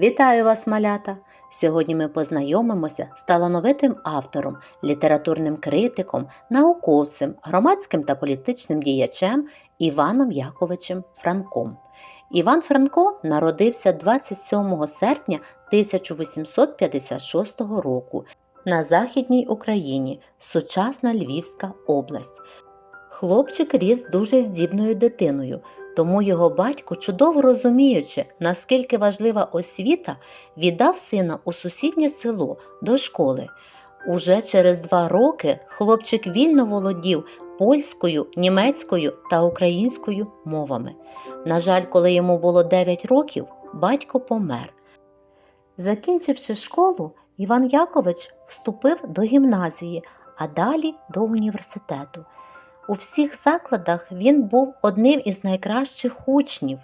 Вітаю вас, малята! Сьогодні ми познайомимося з талановитим автором, літературним критиком, науковцем, громадським та політичним діячем Іваном Яковичем Франком. Іван Франко народився 27 серпня 1856 року на Західній Україні, сучасна Львівська область. Хлопчик ріс дуже здібною дитиною, тому його батько, чудово розуміючи, наскільки важлива освіта, віддав сина у сусіднє село до школи. Уже через два роки хлопчик вільно володів польською, німецькою та українською мовами. На жаль, коли йому було 9 років, батько помер. Закінчивши школу, Іван Якович вступив до гімназії, а далі до університету. У всіх закладах він був одним із найкращих учнів.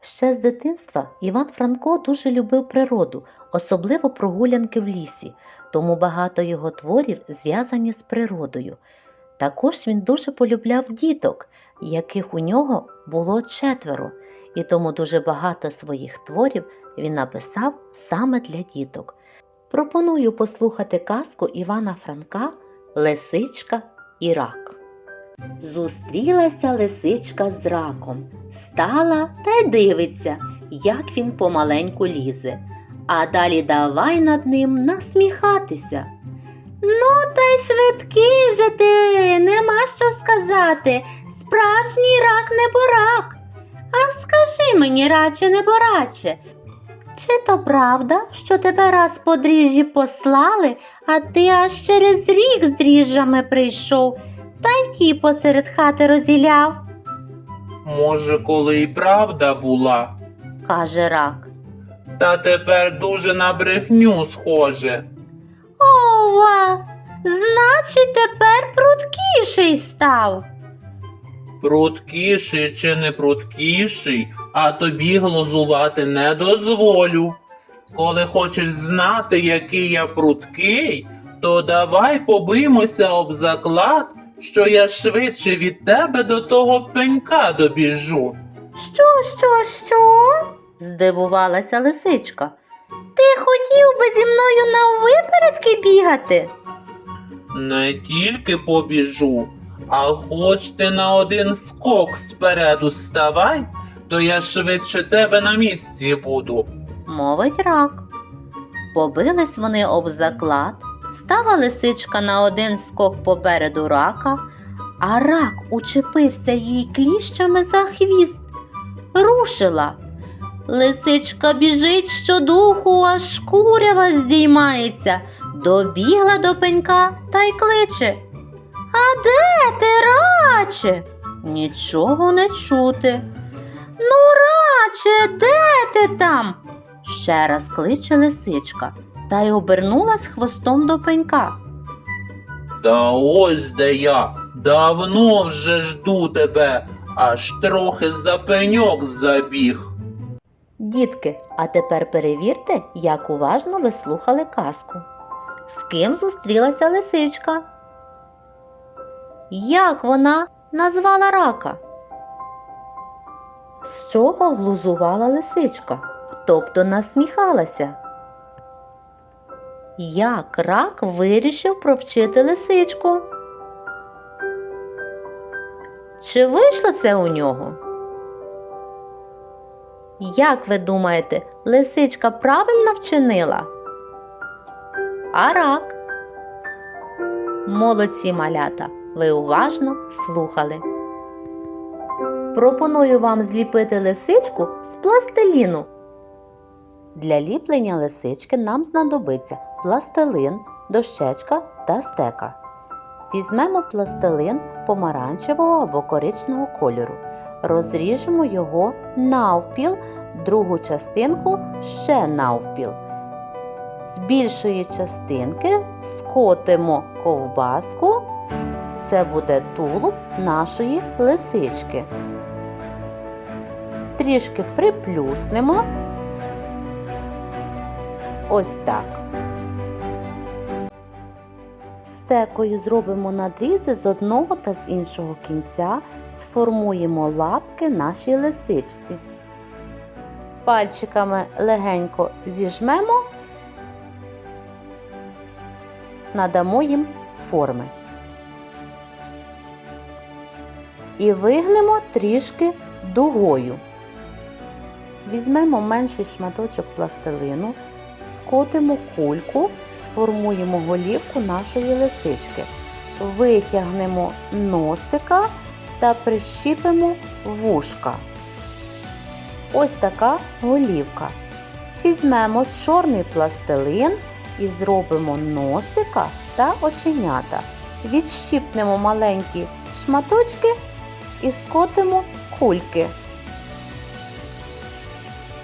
Ще з дитинства Іван Франко дуже любив природу, особливо прогулянки в лісі, тому багато його творів зв'язані з природою. Також він дуже полюбляв діток, яких у нього було четверо, і тому дуже багато своїх творів він написав саме для діток. Пропоную послухати казку Івана Франка Лисичка і рак. Зустрілася лисичка з раком, стала та й дивиться, як він помаленьку лізе, а далі давай над ним насміхатися. Ну, та й швидкий же ти, нема що сказати. Справжній рак не борак. А скажи мені, радше не бораче, чи то правда, що тебе раз по дріжджі послали, а ти аж через рік з дріжджами прийшов? Та й ті посеред хати розіляв, Може, коли і правда була, каже рак. та тепер дуже на брехню схоже. Ова, значить, тепер пруткіший став. Пруткіший чи не пруткіший, а тобі глузувати не дозволю. Коли хочеш знати, який я пруткий, то давай побиймося об заклад, що я швидше від тебе до того пенька добіжу. Що, що, що? здивувалася лисичка. Ти хотів би зі мною наввипередки бігати? Не тільки побіжу, а хоч ти на один скок спереду ставай, то я швидше тебе на місці буду. мовить рак. Побились вони об заклад, стала лисичка на один скок попереду рака, а рак учепився їй кліщами за хвіст. Рушила. Лисичка біжить щодуху, аж курява здіймається, добігла до пенька та й кличе. А де ти, раче? Нічого не чути. Ну, раче, де ти там? Ще раз кличе лисичка та й обернулась хвостом до пенька. Та ось де я, давно вже жду тебе, аж трохи за пеньок забіг. Дітки, а тепер перевірте, як уважно ви слухали казку. З ким зустрілася лисичка? Як вона назвала рака? З чого глузувала лисичка, тобто насміхалася? Як рак вирішив провчити лисичку? Чи вийшло це у нього? Як ви думаєте, лисичка правильно вчинила? А рак? Молодці малята, ви уважно слухали. Пропоную вам зліпити лисичку з пластиліну. Для ліплення лисички нам знадобиться пластилин, дощечка та стека. Візьмемо пластилин помаранчевого або коричного кольору. Розріжемо його навпіл, другу частинку ще навпіл. З більшої частинки скотимо ковбаску. Це буде тулуб нашої лисички. Трішки приплюснемо. Ось так. Стекою зробимо надрізи з одного та з іншого кінця, сформуємо лапки нашій лисичці. Пальчиками легенько зіжмемо, надамо їм форми. І вигнемо трішки дугою. Візьмемо менший шматочок пластилину, скотимо кульку, сформуємо голівку нашої лисички, витягнемо носика та прищіпимо вушка. Ось така голівка. Візьмемо чорний пластилин і зробимо носика та оченята. Відщіпнемо маленькі шматочки і скотимо кульки.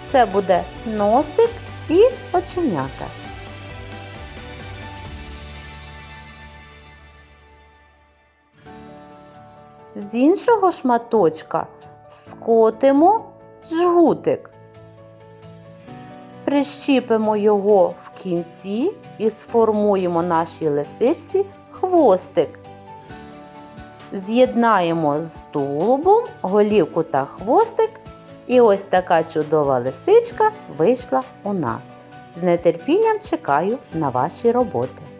Це буде носик і оченята. З іншого шматочка скотимо жгутик. Прищіпимо його в кінці і сформуємо нашій лисичці хвостик. З'єднаємо з тулубом голівку та хвостик. І ось така чудова лисичка вийшла у нас. З нетерпінням чекаю на ваші роботи.